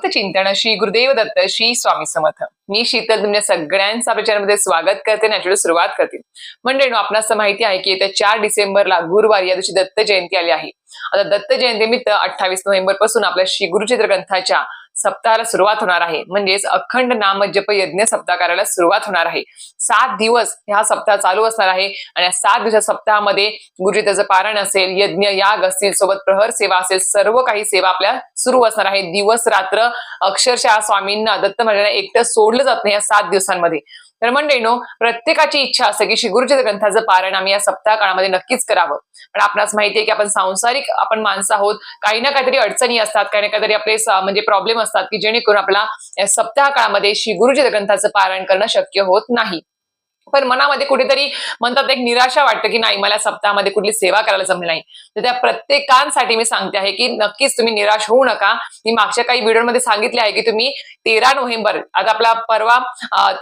भक्त चिंतन श्री गुरुदेव दत्त श्री स्वामी समर्थ. मी शीतल तुमच्या सगळ्यांचा आपल्या स्वागत करते नॅचरल सुरुवात करते. मंडळी आपणास माहिती आहे की येत्या चार डिसेंबरला गुरुवार या दिवशी दत्त जयंती आली आहे. आता दत्त जयंतीनिमित्त अठ्ठावीस नोव्हेंबरपासून आपल्या श्री गुरुचित्र ग्रंथाच्या सप्ताहाला सुरुवात होणार आहे. म्हणजेच अखंड नामजप यज्ञ सप्ताह करायला सुरुवात होणार आहे. सात दिवस हा सप्ताह चालू असणार आहे आणि या सात दिवसा सप्ताहामध्ये त्याचं पारण असेल यज्ञ याग असतील सोबत प्रहर सेवा असेल सर्व काही सेवा आपल्या सुरू असणार आहे. दिवस रात्र अक्षरशः स्वामींना दत्त महाराजांना एकटं सोडलं जात नाही या सात दिवसांमध्ये. तर मंडळीनो प्रत्येकाची इच्छा असते की श्री ग्रंथाचं पारण आम्ही या सप्ताह काळामध्ये नक्कीच करावं. पण आपणास माहिती आहे की आपण सांसारिक आपण माणसं आहोत. काही ना काहीतरी अडचणी असतात काही ना काहीतरी आपले म्हणजे प्रॉब्लेम असतात की जेणेकरून आपला सप्ताह काळामध्ये श्री गुरुजी ग्रंथाचं पारायण करणं शक्य होत नाही. पण मनामध्ये कुठेतरी म्हणतात एक निराशा वाटतं की नाही मला सप्ताहामध्ये कुठली सेवा करायला जमली नाही. तर त्या प्रत्येकांसाठी मी सांगते आहे की नक्कीच तुम्ही निराश होऊ नका. मी मागच्या काही व्हिडिओमध्ये सांगितले आहे की तुम्ही तेरा नोव्हेंबर आता आपला परवा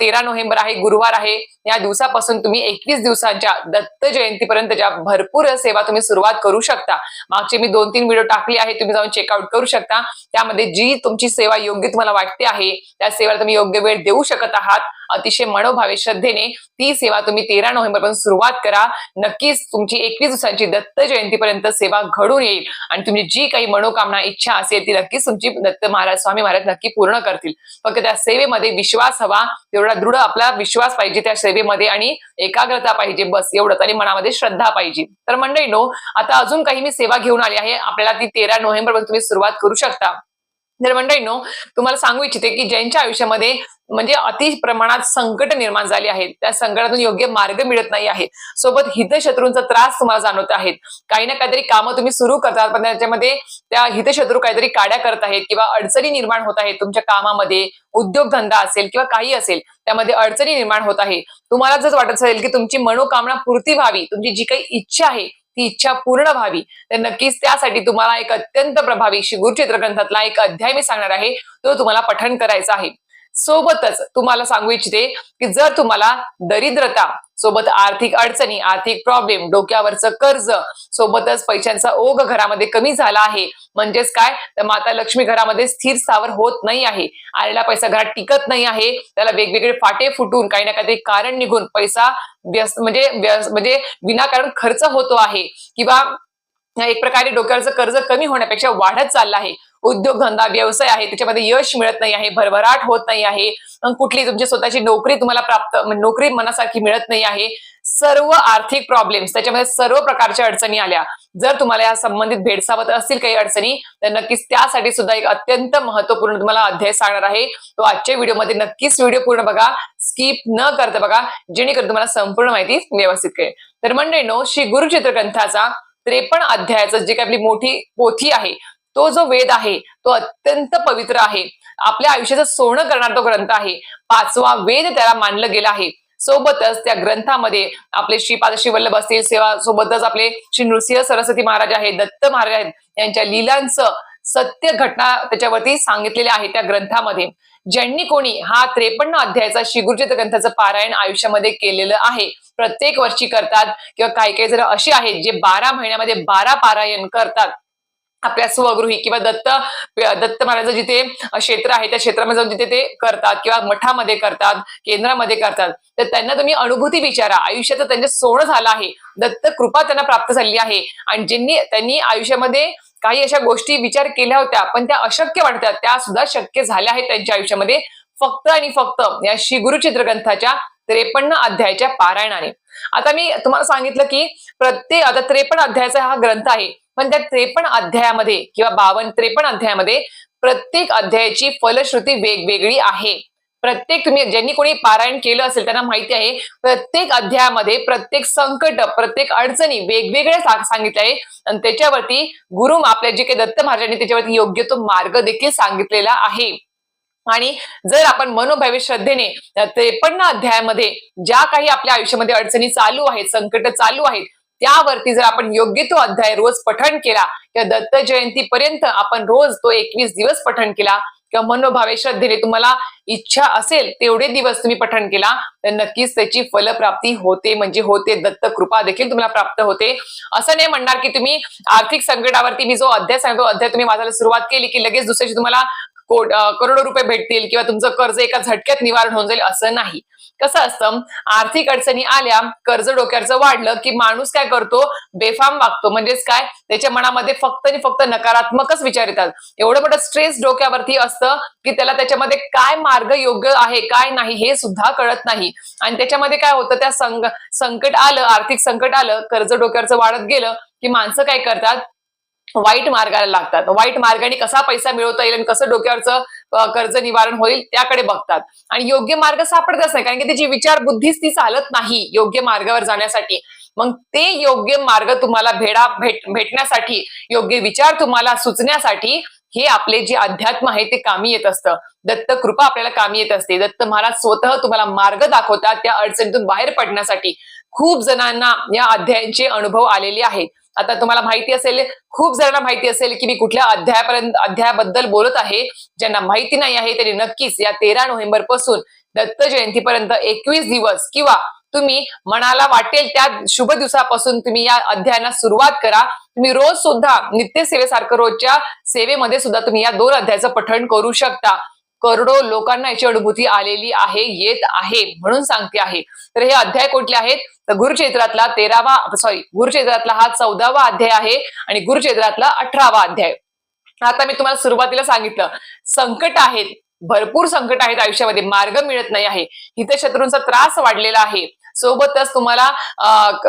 तेरा नोव्हेंबर आहे गुरुवार आहे. या दिवसापासून तुम्ही एकवीस दिवसांच्या दत्त जयंतीपर्यंतच्या भरपूर सेवा तुम्ही सुरुवात करू शकता. मागचे मी दोन तीन व्हिडिओ टाकले आहे तुम्ही जाऊन चेकआउट करू शकता. त्यामध्ये जी तुमची सेवा योग्य तुम्हाला वाटते आहे त्या सेवेला तुम्ही योग्य वेळ देऊ शकत आहात. अतिशय मनोभावे श्रद्धेने ती सेवा तुम्ही तेरा नोव्हेंबरपासून सुरुवात करा. नक्कीच तुमची एकवीस दिवसांची दत्त जयंतीपर्यंत सेवा घडून येईल. आणि तुमची जी काही मनोकामना इच्छा असेल ती नक्कीच तुमची दत्त महाराज स्वामी महाराज नक्की पूर्ण करतील. फक्त त्या सेवेमध्ये विश्वास हवा. तेवढा दृढ आपला विश्वास पाहिजे त्या सेवेमध्ये आणि एकाग्रता पाहिजे बस. एवढंच आणि मनामध्ये श्रद्धा पाहिजे. तर मंडळी नो आता अजून काही मी सेवा घेऊन आली आहे. आपल्याला ती तेरा नोव्हेंबरपासून तुम्ही सुरुवात करू शकता. तर मंडळींनो तुम्हाला सांगू इच्छिते की ज्यांच्या आयुष्यामध्ये म्हणजे अति प्रमाणात संकट निर्माण झाली आहेत. त्या संकटातून योग्य मार्ग मिळत नाही आहे सोबत हितशत्रूंचा त्रास तुम्हाला जाणवत आहेत. काही ना काहीतरी कामं तुम्ही सुरू करतात पण त्याच्यामध्ये त्या हितशत्रू काहीतरी काड्या करत आहेत किंवा अडचणी निर्माण होत आहेत तुमच्या कामामध्ये. उद्योगधंदा असेल किंवा काही असेल त्यामध्ये अडचणी निर्माण होत आहे. तुम्हाला जर वाटत असेल की तुमची मनोकामना पूर्ती व्हावी तुमची जी काही इच्छा आहे ती इच्छा पूर्ण व्हावी. तर नक्कीच त्यासाठी तुम्हाला एक अत्यंत प्रभावी श्री चित्रग्रंथातला एक अध्याय मी सांगणार आहे. तो तुम्हाला पठण करायचा आहे. सोबतच तुम्हाला सांगू इच्छिते की जर तुम्हाला दरिद्रता सोबत आर्थिक अडचणी आर्थिक प्रॉब्लेम डोक्यावरचं कर्ज सोबतच पैशांचा ओघ घरामध्ये कमी झाला आहे. म्हणजेच काय? तर माता लक्ष्मी घरामध्ये स्थिर स्थावर होत नाही आहे. आलेला पैसा घरात टिकत नाही आहे. त्याला वेगवेगळे फाटे फुटून काही ना काहीतरी कारण निघून पैसा व्यस्त म्हणजे व्यस्त म्हणजे विनाकारण खर्च होतो आहे. किंवा एक प्रकारे डोक्यावरचं कर्ज कमी होण्यापेक्षा वाढत चाललं आहे. उद्योगधंदा व्यवसाय आहे त्याच्यामध्ये यश मिळत नाही आहे भरभराट होत नाही आहे. कुठली तुमची स्वतःची नोकरी तुम्हाला प्राप्त म्हणजे नोकरी मनासारखी मिळत नाही आहे. सर्व आर्थिक प्रॉब्लेम्स त्याच्यामध्ये सर्व प्रकारच्या अडचणी आल्या. जर तुम्हाला या संबंधित भेडसावत असतील काही अडचणी तर नक्कीच त्यासाठी सुद्धा एक अत्यंत महत्त्वपूर्ण तुम्हाला अध्याय सांगणार आहे. तो आजच्या व्हिडिओमध्ये नक्कीच व्हिडिओ पूर्ण बघा स्किप न करता बघा जेणेकरून तुम्हाला संपूर्ण माहिती व्यवस्थित कळेल. तर मंडळी नो श्री गुरुचित्रग्रंथाचा त्रेपन्न अध्यायाचं जे काही आपली मोठी पोथी आहे तो जो वेद आहे तो अत्यंत पवित्र आहे. आपल्या आयुष्याचं सोनं करणार तो ग्रंथ आहे. पाचवा वेद त्याला मानलं गेला आहे. सोबतच त्या ग्रंथामध्ये आपले श्रीपाद वल्लभ असतील सेवा सोबतच आपले श्री नृसिंह सरस्वती महाराज आहेत दत्त महाराज आहेत यांच्या लिलांचं सत्य घटना त्याच्यावरती सांगितलेल्या आहे त्या ग्रंथामध्ये. ज्यांनी कोणी हा त्रेपन्न अध्यायाचा शिगुरचित ग्रंथाचं पारायण आयुष्यामध्ये केलेलं आहे प्रत्येक वर्षी करतात. किंवा काही काही जर असे आहेत जे बारा महिन्यामध्ये बारा पारायण करतात. आपल्या स्वगृही किंवा दत्त दत्त महाराज जिथे क्षेत्र आहे त्या क्षेत्रामध्ये जाऊन जिथे ते करतात किंवा मठामध्ये करतात केंद्रामध्ये करतात तर त्यांना तुम्ही अनुभूती विचारा. आयुष्याचं त्यांचं सोनं झालं आहे. दत्त कृपा त्यांना प्राप्त झाली आहे. आणि ज्यांनी त्यांनी आयुष्यामध्ये काही अशा गोष्टी विचार केल्या होत्या पण त्या अशक्य वाटतात. त्या सुद्धा शक्य झाल्या आहेत त्यांच्या आयुष्यामध्ये. फक्त आणि फक्त या श्री गुरुचित्रग्रंथाच्या त्रेपन्न अध्यायाच्या पारायणाने. आता मी तुम्हाला सांगितलं की प्रत्येक आता त्रेपन्न अध्यायाचा हा ग्रंथ आहे. पण त्या त्रेपन्न अध्यायामध्ये किंवा बावन्न त्रेपन्न अध्यायामध्ये प्रत्येक अध्यायाची फलश्रुती वेगवेगळी आहे. प्रत्येक तुम्ही ज्यांनी कोणी पारायण केलं असेल त्यांना माहिती आहे प्रत्येक अध्यायामध्ये प्रत्येक संकट प्रत्येक अडचणी वेगवेगळ्या सांगितले सांगितल्या आहे. आणि त्याच्यावरती गुरु आपल्या जे काही दत्त महाराजांनी त्याच्यावरती योग्य तो मार्ग देखील सांगितलेला आहे. आणि जर आपण मनोभावी श्रद्धेने त्रेपन्न अध्यायामध्ये ज्या काही आपल्या आयुष्यामध्ये अडचणी चालू आहेत संकट चालू आहेत त्यावरती जर आपण योग्य तो अध्याय रोज पठण केला किंवा दत्त जयंती पर्यंत आपण रोज तो एकवीस दिवस पठण केला किंवा मनोभावे श्रद्धेने तुम्हाला इच्छा असेल तेवढे दिवस तुम्ही पठण केला तर नक्कीच त्याची फलप्राप्ती होते म्हणजे होते. दत्त कृपा देखील तुम्हाला प्राप्त होते. असं नाही म्हणणार की तुम्ही आर्थिक संकटावरती मी जो अध्याय सांगतो अध्याय तुम्ही वाचायला सुरुवात केली की लगेच दुसऱ्याची तुम्हाला करोडो रुपये भेटतील किंवा तुमचं कर्ज एका झटक्यात निवारण होऊन जाईल असं नाही. कसं असतं आर्थिक अडचणी आल्या कर्ज डोक्याचं वाढलं की माणूस काय करतो? बेफाम वागतो. म्हणजेच काय? त्याच्या मनामध्ये फक्त आणि फक्त नकारात्मकच विचार येतात. एवढं मोठं स्ट्रेस डोक्यावरती असतं की त्याला त्याच्यामध्ये काय मार्ग योग्य आहे काय नाही हे सुद्धा कळत नाही. आणि त्याच्यामध्ये काय होतं? त्या संकट आलं आर्थिक संकट आलं कर्ज डोक्यावरचं वाढत गेलं की माणसं काय करतात? वाईट मार्गाला लागतात. वाईट मार्गाने कसा पैसा मिळवता येईल आणि कसं डोक्यावरचं कर्ज निवारण होईल त्याकडे बघतात. आणि योग्य मार्ग सापडतच नाही कारण की त्याची विचार बुद्धीच ती चालत नाही योग्य मार्गावर जाण्यासाठी. मग ते योग्य मार्ग तुम्हाला भेडा भेट भेटण्यासाठी योग्य विचार तुम्हाला सुचण्यासाठी हे आपले जे अध्यात्म आहे ते कामी येत असतं. दत्त कृपा आपल्याला कामी येत असते. दत्त महाराज स्वतः तुम्हाला मार्ग दाखवतात त्या अडचणीतून बाहेर पडण्यासाठी. खूप जणांना या अध्यायांचे अनुभव आलेले आहेत. आता तुम्हाला माहिती असेल खूप जणांना माहिती असेल की मी कुठल्या अध्यायापर्यंत अध्यायाबद्दल बोलत आहे. ज्यांना माहिती नाही आहे त्यांनी नक्कीच या तेरा नोव्हेंबरपासून दत्त जयंतीपर्यंत एकवीस दिवस किंवा तुम्ही मनाला वाटेल त्या शुभ दिवसापासून तुम्ही या अध्यायाला सुरुवात करा. तुम्ही रोज सुद्धा नित्यसेवेसारखं रोजच्या सेवेमध्ये सुद्धा तुम्ही या दोन अध्यायाचं पठण करू शकता. करोडो लोकांना याची अनुभूती आलेली आहे येत आहे म्हणून सांगते आहे. तर हे अध्याय कुठले आहेत? तर गुरुक्षेत्रातला तेरावा सॉरी गुरुक्षेत्रातला हा चौदावा अध्याय आहे आणि गुरुक्षेत्रातला अठरावा अध्याय. आता मी तुम्हाला सुरुवातीला सांगितलं संकट आहेत भरपूर संकट आहेत आयुष्यामध्ये मार्ग मिळत नाही आहे. हितशत्रूंचा त्रास वाढलेला आहे. सोबतच तुम्हाला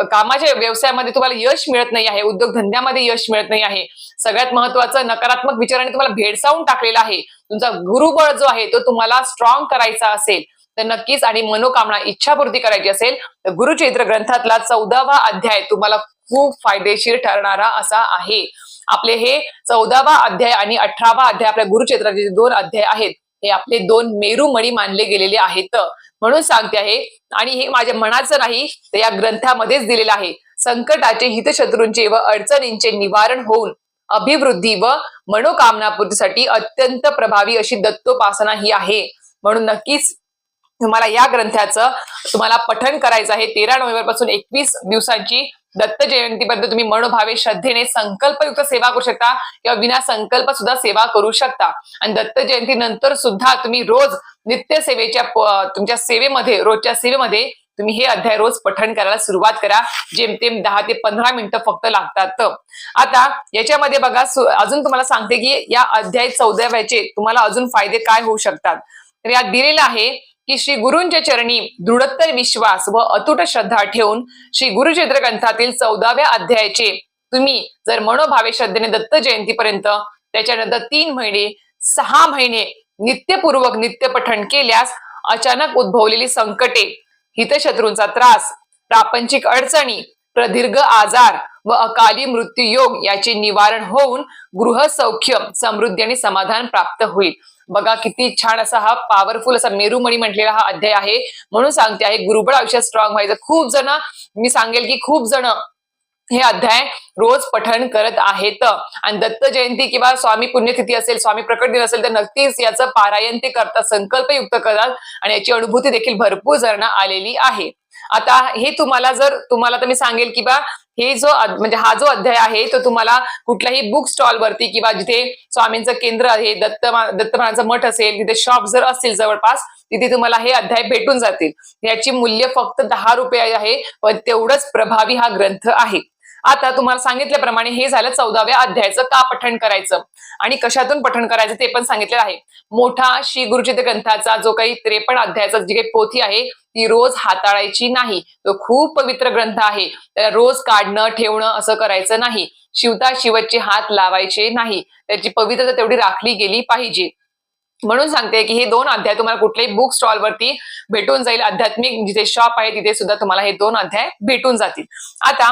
कामाच्या व्यवसायामध्ये तुम्हाला यश मिळत नाही आहे उद्योगधंद्यामध्ये यश मिळत नाही आहे. सगळ्यात महत्वाचं नकारात्मक विचाराने तुम्हाला भेडसावून टाकलेला आहे. तुमचा गुरुबळ जो आहे तो तुम्हाला स्ट्रॉंग करायचा असेल तर नक्कीच आणि मनोकामना इच्छापूर्ती करायची असेल तर गुरुचैत्र ग्रंथातला चौदावा अध्याय तुम्हाला खूप फायदेशीर ठरणारा असा आहे. आपले हे चौदावा अध्याय आणि अठरावा अध्याय आपल्या गुरुचैत्राचे दोन अध्याय आहेत हे आपले दोन मेरुमणी मानले गेलेले आहेत. म्हणून सांगते आहे आणि हे माझ्या मनाचं नाही तर या ग्रंथामध्येच दिलेलं आहे. संकटाचे हितशत्रूंचे व अडचणींचे निवारण होऊन अभिवृद्धी व मनोकामनापूर्तीसाठी अत्यंत प्रभावी अशी दत्तोपासना ही आहे. म्हणून नक्कीच तुम्हाला या ग्रंथाचं तुम्हाला पठण करायचं आहे. तेरा नोव्हेंबरपासून एकवीस दिवसांची दत्त जयंतीबद्दल तुम्ही मनोभावे श्रद्धेने संकल्पयुक्त सेवा करू शकता किंवा विना संकल्प सुद्धा सेवा करू शकता. आणि दत्त जयंती नंतर सुद्धा तुम्ही रोज नित्य सेवेच्या तुमच्या सेवेमध्ये रोजच्या सेवेमध्ये तुम्ही हे अध्याय रोज पठण करायला सुरुवात करा. जेमतेम दहा ते पंधरा मिनिटं फक्त लागतात. आता याच्यामध्ये बघा अजून तुम्हाला सांगते की या अध्याय चौदाव्याचे तुम्हाला अजून फायदे काय होऊ शकतात. तर यात दिलेलं आहे की श्री गुरुंच्या चरणी दृढत्तर विश्वास व अतुट श्रद्धा ठेवून श्री गुरुचैत्र ग्रंथातील चौदाव्या अध्यायाचे तुम्ही जर मनोभावे श्रद्धेने दत्त जयंतीपर्यंत त्याच्यानंतर तीन महिने सहा महिने नित्यपूर्वक नित्य पठण केल्यास अचानक उद्भवलेली संकटे हितशत्रूंचा त्रास प्रापंचिक अडचणी प्रदीर्घ आजार व अकाली मृत्यू योग याचे निवारण होऊन गृह सौख्य समृद्धी आणि समाधान प्राप्त होईल. बघा किती छान असा हा पॉवरफुल असा मेरुमणी म्हटलेला हा अध्याय आहे. म्हणून सांगते आहे गुरुबळ आयुष्यात स्ट्रॉंग व्हायचं. खूप जण मी सांगेल की खूप जण हे अध्याय रोज पठण करत आहेत. आणि दत्त जयंती किंवा स्वामी पुण्यतिथी असेल स्वामी प्रकट दिन असेल तर नक्कीच याचं पारायण ते करतात संकल्पयुक्त करतात. आणि याची अनुभूती देखील भरपूर जणांना आलेली आहे. आता हे तुम्हाला जर तुम्हाला तर मी सांगेल की बा हे जो म्हणजे हा जो अध्याय आहे तो तुम्हाला कुठल्याही बुक स्टॉल वरती किंवा जिथे स्वामींचं केंद्र आहे दत्त दत्तमानाचं मठ असेल तिथे शॉप जर असतील जवळपास तिथे तुम्हाला हे अध्याय भेटून जातील. याची मूल्य फक्त दहा रुपये आहे पण तेवढंच प्रभावी हा ग्रंथ आहे. आता तुम्हाला सांगितल्याप्रमाणे हे झालं चौदाव्या अध्यायाचं का पठण करायचं? आणि कशातून पठण करायचं ते पण सांगितलेलं आहे. मोठा श्री गुरुचित ग्रंथाचा जो काही त्रेपण अध्यायाचा जी काही पोथी आहे ती रोज हाताळायची नाही. तो खूप पवित्र ग्रंथ आहे. त्याला रोज काढणं ठेवणं असं करायचं नाही. शिवता शिवचे हात लावायचे नाही. त्याची पवित्रता तेवढी राखली गेली पाहिजे. म्हणून सांगते की हे दोन अध्याय तुम्हाला कुठल्याही बुक स्टॉल वरती भेटून जाईल. आध्यात्मिक जिथे शॉप आहे तिथे सुद्धा तुम्हाला हे दोन अध्याय भेटून जातील. आता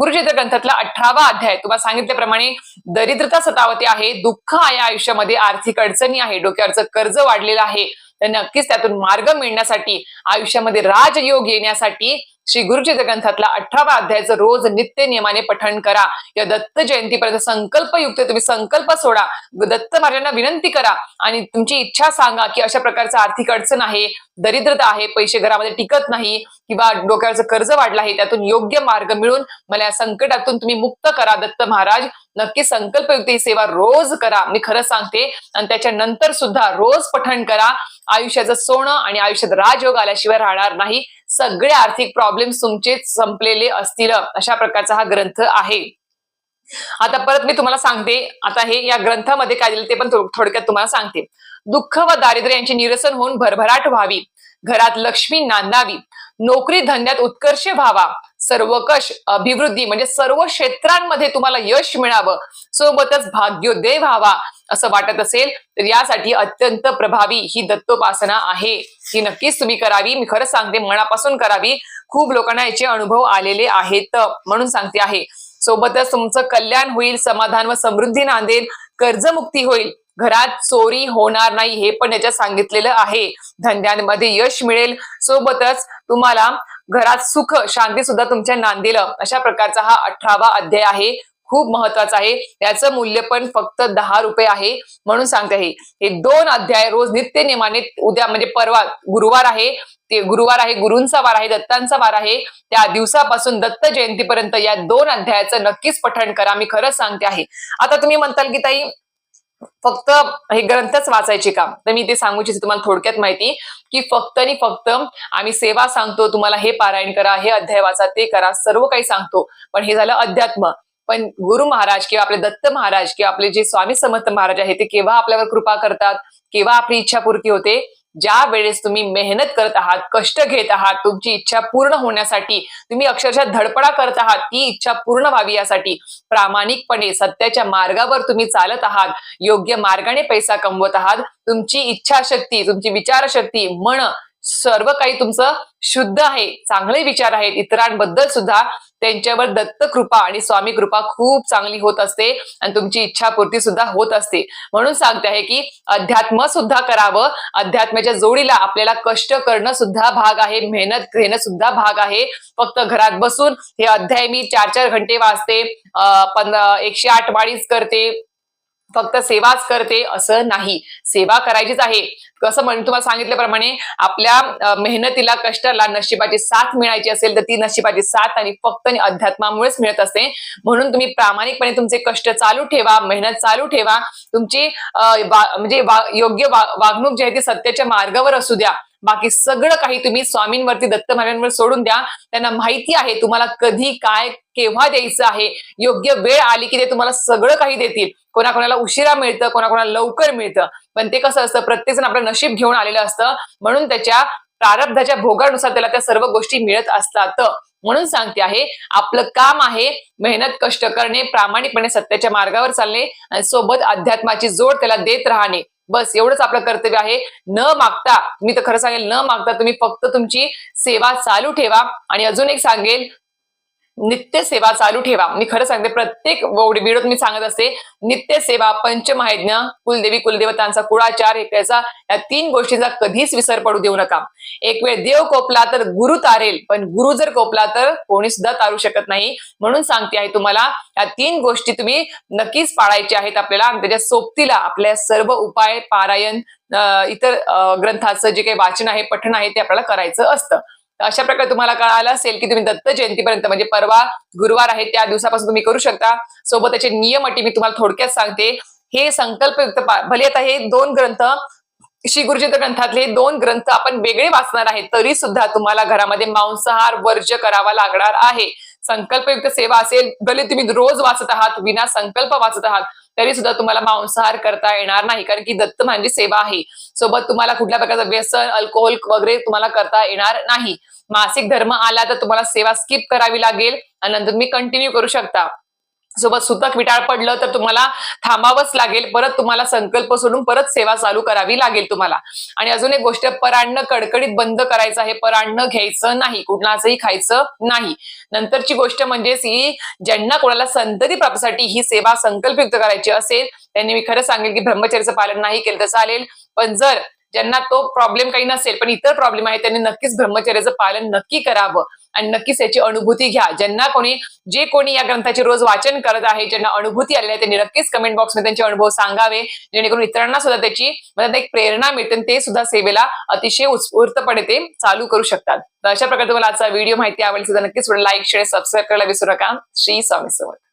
गुरुचरित्र ग्रंथातला अठरावा अध्याय तुम्हाला सांगितल्याप्रमाणे दरिद्रता सतावते आहे दुःख आहे आयुष्यामध्ये आर्थिक अडचणी आहे डोक्यावरचं कर्ज वाढलेलं आहे. तर नक्कीच त्यातून मार्ग मिळण्यासाठी आयुष्यामध्ये राजयोग येण्यासाठी श्री गुरुजी ग्रंथातला अठरावा अध्यायाचं रोज नित्य नियमाने पठण करा. या दत्त जयंतीपर्यंत संकल्पयुक्त तुम्ही संकल्प सोडा. दत्त महाराजांना विनंती करा. आणि तुमची इच्छा सांगा की अशा प्रकारचं आर्थिक अडचण आहे दरिद्रता आहे पैसे घरामध्ये टिकत नाही किंवा डोक्यावरचं कर्ज वाढलं आहे त्यातून योग्य मार्ग मिळून मला या संकटातून तुम्ही मुक्त करा. दत्त महाराज नक्की संकल्पयुक्त ही सेवा रोज करा. मी खरं सांगते. आणि त्याच्यानंतर सुद्धा रोज पठण करा. आयुष्याचं सोनं आणि आयुष्यात राजयोग आल्याशिवाय राहणार नाही. सगळे आर्थिक प्रॉब्लेम्स तुमचे संपलेले असतील. अशा प्रकारचा हा ग्रंथ आहे. आता परत मी तुम्हाला सांगते. आता हे या ग्रंथामध्ये काय दिलं ते पण थोडक्यात तुम्हाला सांगते. दुःख व दारिद्र्य यांचे निरसन होऊन भरभराट व्हावी. घरात लक्ष्मी नांदावी. नोकरी धंद्यात उत्कर्ष व्हावा. सर्वकष अभिवृद्धी म्हणजे सर्व क्षेत्रांमध्ये तुम्हाला यश मिळावं. सोबतच भाग्योदय व्हावा असं वाटत असेल तर यासाठी अत्यंत प्रभावी ही दत्तोपासना आहे. ही नक्कीच तुम्ही करावी. मी खरंच सांगते मनापासून करावी. खूप लोकांना याचे अनुभव आलेले आहेत म्हणून सांगते आहे. सोबतच तुमचं कल्याण होईल समाधान व समृद्धी नांदेल. कर्जमुक्ती होईल. घरात चोरी होणार नाही हे पण याच्यात सांगितलेलं आहे. धंद्यांमध्ये यश मिळेल सोबतच तुम्हाला घरात सुख शांती सुद्धा तुमच्या नांदेल. अशा प्रकारचा हा अठरावा अध्याय आहे. खूप महत्त्वाचा आहे. याचं मूल्य पण फक्त दहा रुपये आहे म्हणून सांगते आहे हे दोन अध्याय रोज नित्य नियमाने उद्या म्हणजे परवा गुरुवार आहे. ते गुरुवार आहे गुरूंचा वार आहे दत्तांचा वार आहे. त्या दिवसापासून दत्त जयंतीपर्यंत या दोन अध्यायाचं नक्कीच पठण करा. मी खरंच सांगते आहे. आता तुम्ही म्हणताल की ताई फक्त हे ग्रंथच वाचायचे काम. तर मी ते सांगू इच्छिते तुम्हाला थोडक्यात माहिती की फक्त आणि फक्त आम्ही सेवा सांगतो तुम्हाला हे पारायण करा हे अध्याय वाचा ते करा सर्व काही सांगतो. पण हे झालं अध्यात्म. पण गुरु महाराज किंवा आपले दत्त महाराज किंवा आपले जे स्वामी समर्थ महाराज आहेत ते केव्हा आपल्यावर कृपा करतात केव्हा आपली इच्छा पूर्ती होते ज्या वेळेस तुम्ही मेहनत करत आहात कष्ट घेत आहात तुमची इच्छा पूर्ण होण्यासाठी तुम्ही अक्षरशः धडपडा करत आहात ती इच्छा पूर्ण व्हावी यासाठी प्रामाणिकपणे सत्याच्या मार्गावर तुम्ही चालत आहात योग्य मार्गाने पैसा कमवत आहात तुमची इच्छाशक्ती तुमची विचारशक्ती मन सर्व काही तुमचं शुद्ध आहे चांगले विचार आहेत इतरांबद्दल सुद्धा त्यांच्यावर दत्त कृपा आणि स्वामी कृपा खूप चांगली होत असते आणि तुमची इच्छापूर्ती सुद्धा होत असते. म्हणून सांगते आहे की अध्यात्म सुद्धा करावं अध्यात्माच्या जोडीला आपल्याला कष्ट करणं सुद्धा भाग आहे मेहनत घेणं सुद्धा भाग आहे. फक्त घरात बसून हे अध्याय मी चार चार घंटे वाचते अं, पण एकशे आठ माळीच करते फक्त सेवाच करते असं नाही. सेवा करायचीच आहे. कसं म्हण तुम्हाला सांगितल्याप्रमाणे आपल्या मेहनतीला कष्टाला नशिबाची साथ मिळायची असेल तर ती नशिबाची साथ आणि फक्त आणि अध्यात्मामुळेच मिळत असते. म्हणून तुम्ही प्रामाणिकपणे तुमचे कष्ट चालू ठेवा मेहनत चालू ठेवा. तुमची म्हणजे योग्य वा- वागणूक जी आहे ती सत्याच्या मार्गावर असू द्या. बाकी सगळं काही तुम्ही स्वामींवरती दत्त महाराजांवर सोडून द्या. त्यांना माहिती आहे तुम्हाला कधी काय केव्हा द्यायचं आहे. योग्य वेळ आली की ते तुम्हाला सगळं काही देतील. कोणाकोणाला उशिरा मिळतं कोणाकोणाला लवकर मिळतं. पण ते कसं असतं प्रत्येक जण आपलं नशीब घेऊन आलेलं असतं. म्हणून त्याच्या प्रारब्धाच्या भोगानुसार त्याला त्या सर्व गोष्टी मिळत असतात. म्हणून सांगते आहे आपलं काम आहे मेहनत कष्ट करणे प्रामाणिकपणे सत्याच्या मार्गावर चालणे आणि सोबत अध्यात्माची जोड त्याला देत राहणे. बस एवढंच आपलं कर्तव्य आहे. न मागता मी तर खरं सांगेल न मागता तुम्ही फक्त तुमची सेवा चालू ठेवा. आणि अजून एक सांगेल नित्य सेवा चालू ठेवा. मी खरं सांगते प्रत्येक व्हिडिओत मी सांगत असते नित्य सेवा पंचमहायज्ञ कुलदेवी कुलदेवतांचा कुळाचार हे त्याचा या तीन गोष्टींचा कधीच विसर पडू देऊ नका. एक वेळ देव कोपला तर गुरु तारेल पण गुरु जर कोपला तर कोणी सुद्धा तारू शकत नाही. म्हणून सांगते आहे तुम्हाला या तीन गोष्टी तुम्ही नक्कीच पाळायच्या आहेत आपल्याला. आणि त्याच्या सोबतीला आपल्या सर्व उपाय पारायण इतर ग्रंथाचं जे काही वाचन आहे पठण आहे ते आपल्याला करायचं असतं. अशा प्रकारे तुम्हाला कळालं असेल की तुम्ही दत्त जयंतीपर्यंत म्हणजे परवा गुरुवार आहे त्या दिवसापासून तुम्ही करू शकता. सोबत त्याचे नियम अटी मी तुम्हाला थोडक्यात सांगते. हे संकल्पयुक्त भले आता हे दोन ग्रंथ श्री गुरुचित ग्रंथातले दोन ग्रंथ आपण वेगळे वाचणार आहेत तरी सुद्धा तुम्हाला घरामध्ये मांसाहार वर्ज करावा लागणार आहे. संकल्पयुक्त सेवा असेल भले तुम्ही रोज वाचत आहात विना संकल्प वाचत आहात तरी सुद्धा तुम्हाला मांसाहार करता येणार नाही कारण की दत्त म्हणजे सेवा आहे. सोबत तुम्हाला कुठल्या प्रकारचं व्यसन अल्कोहोल वगैरे तुम्हाला करता येणार नाही. मासिक धर्म आला तर तुम्हाला सेवा स्किप करावी लागेल. आणि नंतर तुम्ही कंटिन्यू करू शकता. सोबत सुतक विटाळ पडलं तर तुम्हाला थांबावंच लागेल. परत तुम्हाला संकल्प सोडून परत सेवा चालू करावी लागेल तुम्हाला. आणि अजून एक गोष्ट परान्न कडकडीत बंद करायचं आहे. परान्न घ्यायचं नाही. कुणाचंही खायचं नाही. नंतरची गोष्ट म्हणजे ही ज्यांना कोणाला संतती प्राप्तीसाठी ही सेवा संकल्पयुक्त करायची असेल त्यांनी मी खरं सांगेल की ब्रह्मचर्याचं पालन नाही केलं तर चालेल. पण जर ज्यांना तो प्रॉब्लेम काही नसेल पण इतर प्रॉब्लेम आहे त्यांनी नक्कीच ब्रह्मचर्याचं पालन नक्की करावं. आणि नक्कीच याची अनुभूती घ्या. ज्यांना कोणी जे कोणी या ग्रंथाचे रोज वाचन करत आहे ज्यांना अनुभूती आलेली आहे त्यांनी नक्कीच कमेंट बॉक्समध्ये त्यांचे अनुभव सांगावे. जेणेकरून इतरांना सुद्धा त्याची एक प्रेरणा मिळते ते सुद्धा सेवेला अतिशय उत्स्फूर्तपणे ते चालू करू शकतात. तर अशा प्रकारे तुम्हाला आजचा व्हिडिओ माहिती आवडली सुद्धा नक्कीच लाईक शेअर सबस्क्राईब करायला विसरू नका. श्री स्वामी समर्थ.